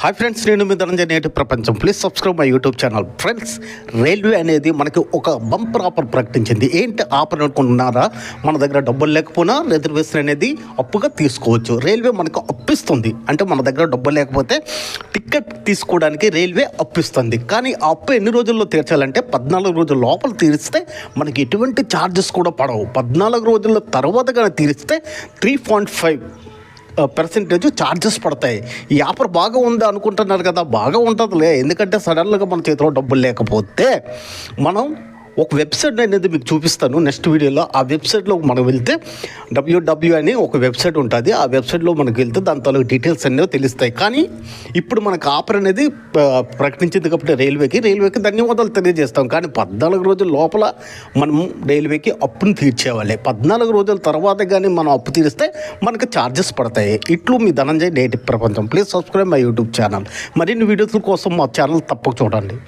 Hi friends నేను మీ ధనంజయ నేటి ప్రపంచం. Please subscribe my YouTube channel. Friends railway అనేది మనకి ఒక బంపర్ ఆఫర్ ప్రకటించింది. ఏంటి ఆఫర్ అనుకుంటున్నారా? మన దగ్గర డబ్బులు లేకపోయినా రిజర్వేషన్ అనేది అప్పుగా తీసుకోవచ్చు. రైల్వే మనకు అప్పిస్తుంది. అంటే మన దగ్గర డబ్బులు లేకపోతే టికెట్ తీసుకోవడానికి రైల్వే అప్పిస్తుంది. కానీ ఆ అప్పు ఎన్ని రోజుల్లో తీర్చాలంటే పద్నాలుగు రోజుల లోపల తీరిస్తే మనకి ఎటువంటి ఛార్జెస్ కూడా పడవు. పద్నాలుగు రోజుల తర్వాత కానీ తీరిస్తే three point five percentage charges పడతాయి. ఈ ఆఫర్ బాగా ఉంది అనుకుంటున్నారు కదా బాగా ఉంటుందిలే. ఎందుకంటే సడన్గా మన చేతిలో డబ్బులు లేకపోతే మనం ఒక వెబ్సైట్ అనేది మీకు చూపిస్తాను నెక్స్ట్ వీడియోలో. ఆ వెబ్సైట్లో మనం వెళ్తే డబ్ల్యూడబ్ల్యూ అని ఒక వెబ్సైట్ ఉంటుంది. ఆ వెబ్సైట్లో మనకు వెళ్తే దాని తాలూకు డీటెయిల్స్ అనేవి తెలుస్తాయి. కానీ ఇప్పుడు మనకు ఆఫర్ అనేది ప్రకటించింది కాబట్టి రైల్వేకి. రైల్వేకి ధన్యవాదాలు తెలియజేస్తాం. కానీ పద్నాలుగు రోజుల లోపల మనం రైల్వేకి అప్పును తీర్చేవాలి పద్నాలుగు రోజుల తర్వాత కానీ మనం అప్పు తీరిస్తే మనకు ఛార్జెస్ పడతాయి. ఇట్లు మీ ధనంజయ్ నేటి ప్రపంచం. Please subscribe my YouTube channel మరిన్ని వీడియోస్ కోసం మా ఛానల్ తప్పక చూడండి.